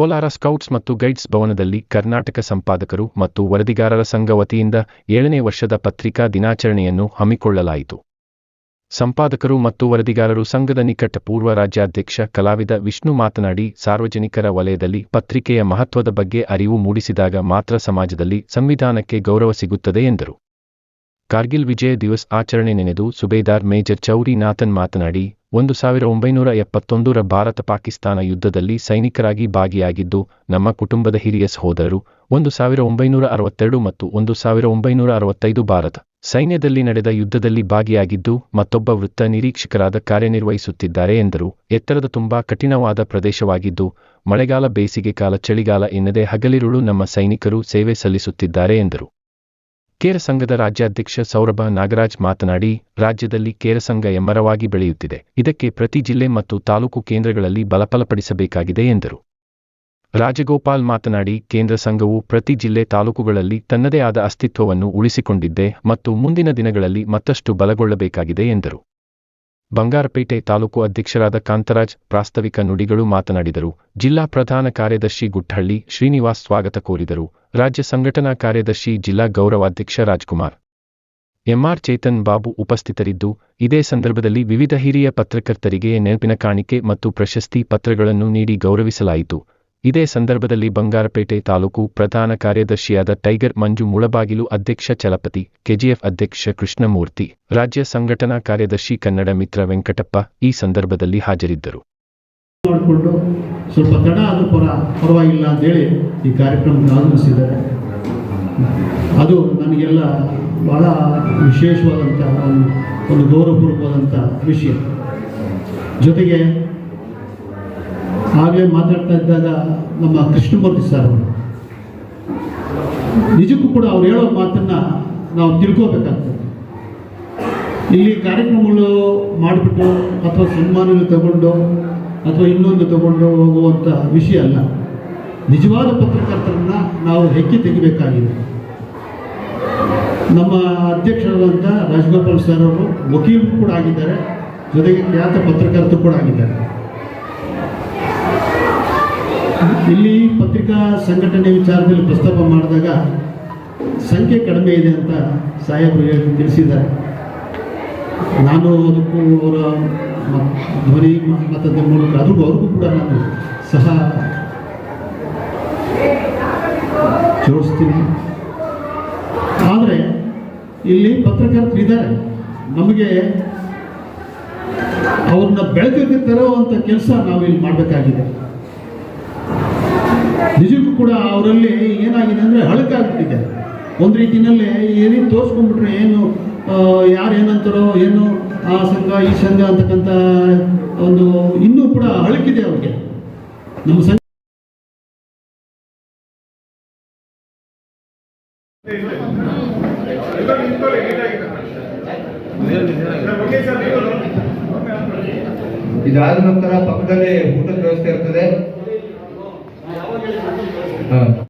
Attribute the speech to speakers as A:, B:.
A: Kolar scouts ಮತ್ತು guides ಭವನದಲ್ಲಿ ಕರ್ನಾಟಕ ಸಂಪಾದಕರು ಮತ್ತು ವರದಿಗಾರರ ಸಂಘ ವತಿಯಿಂದ ಏಳನೇ ವರ್ಷದ ಪತ್ರಿಕಾ ದಿನಾಚರಣೆಯನ್ನು ಹಮ್ಮಿಕೊಳ್ಳಲಾಯಿತು. ಸಂಪಾದಕರು ಮತ್ತು ವರದಿಗಾರರು ಸಂಘದ ನಿಕಟ ಪೂರ್ವ ರಾಜ್ಯಾಧ್ಯಕ್ಷ ಕಲಾವಿದ ವಿಷ್ಣು ಮಾತನಾಡಿ, ಸಾರ್ವಜನಿಕರ ವಲಯದಲ್ಲಿ ಪತ್ರಿಕೆಯ ಮಹತ್ವದ ಬಗ್ಗೆ ಅರಿವು ಮೂಡಿಸಿದಾಗ ಮಾತ್ರ ಸಮಾಜದಲ್ಲಿ ಸಂವಿಧಾನಕ್ಕೆ ಗೌರವ ಸಿಗುತ್ತದೆ ಎಂದರು. ಕಾರ್ಗಿಲ್ ವಿಜಯ ದಿವಸ್ ಆಚರಣೆ ನೆನೆದು ಸುಬೇದಾರ್ ಮೇಜರ್ ಚೌರಿ ನಾಥನ್ ಮಾತನಾಡಿ ಒಂದು ಸಾವಿರ ಒಂಬೈನೂರ ಎಪ್ಪತ್ತೊಂದರ ಭಾರತ ಪಾಕಿಸ್ತಾನ ಯುದ್ಧದಲ್ಲಿ ಸೈನಿಕರಾಗಿ ಭಾಗಿಯಾಗಿದ್ದು, ನಮ್ಮ ಕುಟುಂಬದ ಹಿರಿಯ ಸಹೋದರರು, ಒಂದು ಸಾವಿರ ಒಂಬೈನೂರ ಅರವತ್ತೆರಡು ಮತ್ತು ಒಂದು ಸಾವಿರ ಒಂಬೈನೂರ ಅರವತ್ತೈದು ಭಾರತ ಸೈನ್ಯದಲ್ಲಿ ನಡೆದ ಯುದ್ಧದಲ್ಲಿ ಭಾಗಿಯಾಗಿದ್ದು, ಮತ್ತೊಬ್ಬ ವೃತ್ತ ನಿರೀಕ್ಷಕರಾದ ಕಾರ್ಯನಿರ್ವಹಿಸುತ್ತಿದ್ದಾರೆ ಎಂದರು. ಎತ್ತರದ ತುಂಬಾ ಕಠಿಣವಾದ ಪ್ರದೇಶವಾಗಿದ್ದು, ಮಳೆಗಾಲ ಬೇಸಿಗೆ ಕಾಲ ಚಳಿಗಾಲ ಎನ್ನದೇ ಹಗಲಿರುಳು ನಮ್ಮ ಸೈನಿಕರು ಸೇವೆ ಸಲ್ಲಿಸುತ್ತಿದ್ದಾರೆ ಎಂದರು. ಕೇರ ಸಂಘದ ರಾಜ್ಯಾಧ್ಯಕ್ಷ ಸೌರಭ ನಾಗರಾಜ್ ಮಾತನಾಡಿ, ರಾಜ್ಯದಲ್ಲಿ ಕೇರ ಸಂಘ ಎಮ್ಮರವಾಗಿ ಬೆಳೆಯುತ್ತಿದೆ. ಇದಕ್ಕೆ ಪ್ರತಿ ಜಿಲ್ಲೆ ಮತ್ತು ತಾಲೂಕು ಕೇಂದ್ರಗಳಲ್ಲಿ ಬಲಪಲಪಡಿಸಬೇಕಾಗಿದೆ ಎಂದರು. ರಾಜಗೋಪಾಲ್ ಮಾತನಾಡಿ, ಕೇಂದ್ರ ಸಂಘವು ಪ್ರತಿ ಜಿಲ್ಲೆ ತಾಲೂಕುಗಳಲ್ಲಿ ತನ್ನದೇ ಆದ ಅಸ್ತಿತ್ವವನ್ನು ಉಳಿಸಿಕೊಂಡಿದ್ದೆ ಮತ್ತು ಮುಂದಿನ ದಿನಗಳಲ್ಲಿ ಮತ್ತಷ್ಟು ಬಲಗೊಳ್ಳಬೇಕಾಗಿದೆ ಎಂದರು. ಬಂಗಾರಪೇಟೆ ತಾಲೂಕು ಅಧ್ಯಕ್ಷರಾದ ಕಾಂತರಾಜ್ ಪ್ರಾಸ್ತಾವಿಕ ನುಡಿಗಳು ಮಾತನಾಡಿದರು. ಜಿಲ್ಲಾ ಪ್ರಧಾನ ಕಾರ್ಯದರ್ಶಿ ಗುಟ್ಟಹಳ್ಳಿ ಶ್ರೀನಿವಾಸ್ ಸ್ವಾಗತ ಕೋರಿದರು. ರಾಜ್ಯ ಸಂಘಟನಾ ಕಾರ್ಯದರ್ಶಿ ಜಿಲ್ಲಾ ಗೌರವಾಧ್ಯಕ್ಷ ರಾಜ್ಕುಮಾರ್. ಎಂಆರ್ ಚೇತನ್ ಬಾಬು ಉಪಸ್ಥಿತರಿದ್ದು, ಇದೇ ಸಂದರ್ಭದಲ್ಲಿ ವಿವಿಧ ಹಿರಿಯ ಪತ್ರಕರ್ತರಿಗೆ ನೆನಪಿನ ಕಾಣಿಕೆ ಮತ್ತು ಪ್ರಶಸ್ತಿ ಪತ್ರಗಳನ್ನು ನೀಡಿ ಗೌರವಿಸಲಾಯಿತು. ಇದೇ ಸಂದರ್ಭದಲ್ಲಿ ಬಂಗಾರಪೇಟೆ ತಾಲೂಕು ಪ್ರಧಾನ ಕಾರ್ಯದರ್ಶಿಯಾದ ಟೈಗರ್ ಮಂಜು ಮುಳಬಾಗಿಲು ಅಧ್ಯಕ್ಷ ಚಲಪತಿ, ಕೆಜಿಎಫ್ ಅಧ್ಯಕ್ಷ ಕೃಷ್ಣಮೂರ್ತಿ, ರಾಜ್ಯ ಸಂಘಟನಾ ಕಾರ್ಯದರ್ಶಿ ಕನ್ನಡ ಮಿತ್ರ ವೆಂಕಟಪ್ಪ ಈ ಸಂದರ್ಭದಲ್ಲಿ ಹಾಜರಿದ್ದರು.
B: ಮಾಡಿಕೊಂಡು ಸ್ವಲ್ಪ ತಡ ಆದರೂ ಪರ, ಪರವಾಗಿಲ್ಲ ಅಂತೇಳಿ ಈ ಕಾರ್ಯಕ್ರಮಕ್ಕೆ ಆಗಮಿಸಿದ್ದಾರೆ. ಅದು ನನಗೆಲ್ಲ ಬಹಳ ವಿಶೇಷವಾದಂಥ ಒಂದು ಒಂದು ಗೌರವಪೂರ್ವವಾದಂಥ ವಿಷಯ. ಜೊತೆಗೆ ಆಗಲೇ ಮಾತಾಡ್ತಾ ಇದ್ದಾಗ ನಮ್ಮ ಕೃಷ್ಣಮೂರ್ತಿ ಸರ್ ಅವರು, ನಿಜಕ್ಕೂ ಕೂಡ ಅವ್ರು ಹೇಳೋ ಮಾತನ್ನು ನಾವು ತಿಳ್ಕೋಬೇಕಾಗ್ತದೆ. ಇಲ್ಲಿ ಕಾರ್ಯಕ್ರಮಗಳು ಮಾಡಿಬಿಟ್ಟು ಅಥವಾ ಸನ್ಮಾನಗಳು ತಗೊಂಡು ಅಥವಾ ಇನ್ನೊಂದು ತಗೊಂಡು ಹೋಗುವಂಥ ವಿಷಯ ಅಲ್ಲ. ನಿಜವಾದ ಪತ್ರಕರ್ತರನ್ನ ನಾವು ಹೆಕ್ಕಿ ತೆಗಿಬೇಕಾಗಿದೆ. ನಮ್ಮ ಅಧ್ಯಕ್ಷರಾದಂಥ ರಾಜಗೋಪಾಲ್ ಸರ್ ಅವರು ವಕೀಲರು ಕೂಡ ಆಗಿದ್ದಾರೆ, ಜೊತೆಗೆ ಖ್ಯಾತ ಪತ್ರಕರ್ತರು ಕೂಡ ಆಗಿದ್ದಾರೆ. ಇಲ್ಲಿ ಪತ್ರಿಕಾ ಸಂಘಟನೆ ವಿಚಾರದಲ್ಲಿ ಪ್ರಸ್ತಾಪ ಮಾಡಿದಾಗ ಸಂಖ್ಯೆ ಕಡಿಮೆ ಇದೆ ಅಂತ ಸಾಹೇಬರು ಹೇಳಿ ತಿಳಿಸಿದ್ದಾರೆ. ನಾನು ಅದಕ್ಕೂ ಅವರ ಧ್ವನಿ ಮತದ ಮೂಲಕ, ಅದು ಅವ್ರಿಗೂ ಕೂಡ ನಾನು ಸಹ ಜೋಡಿಸ್ತೀನಿ. ಆದರೆ ಇಲ್ಲಿ ಪತ್ರಕರ್ತರು ಇದ್ದಾರೆ. ನಮಗೆ ಅವ್ರನ್ನ ಬೆಳಕಿಗೆ ತರುವಂಥ ಕೆಲಸ ನಾವು ಇಲ್ಲಿ ಮಾಡಬೇಕಾಗಿದೆ. ನಿಜಕ್ಕೂ ಕೂಡ ಅವರಲ್ಲಿ ಏನಾಗಿದೆ ಅಂದರೆ ಹಳಕಾಗ್ಬಿಟ್ಟಿದೆ. ಒಂದು ರೀತಿಯಲ್ಲಿ ಏನೇನು ತೋರಿಸ್ಕೊಂಡ್ಬಿಟ್ರೆ ಏನು ಯಾರು ಏನಂತಾರೋ, ಏನು, ಆ ಸಂಘ, ಈ ಸಂಘ ಅಂತಕ್ಕಂಥ ಒಂದು ಇನ್ನೂ ಕೂಡ ಹಳಕಿದೆ ಅವ್ರಿಗೆ ನಮ್ಮ
C: ಇದಾದ ನಂತರ ಪಕ್ಕದಲ್ಲೇ ಊಟದ ವ್ಯವಸ್ಥೆ ಇರ್ತದೆ.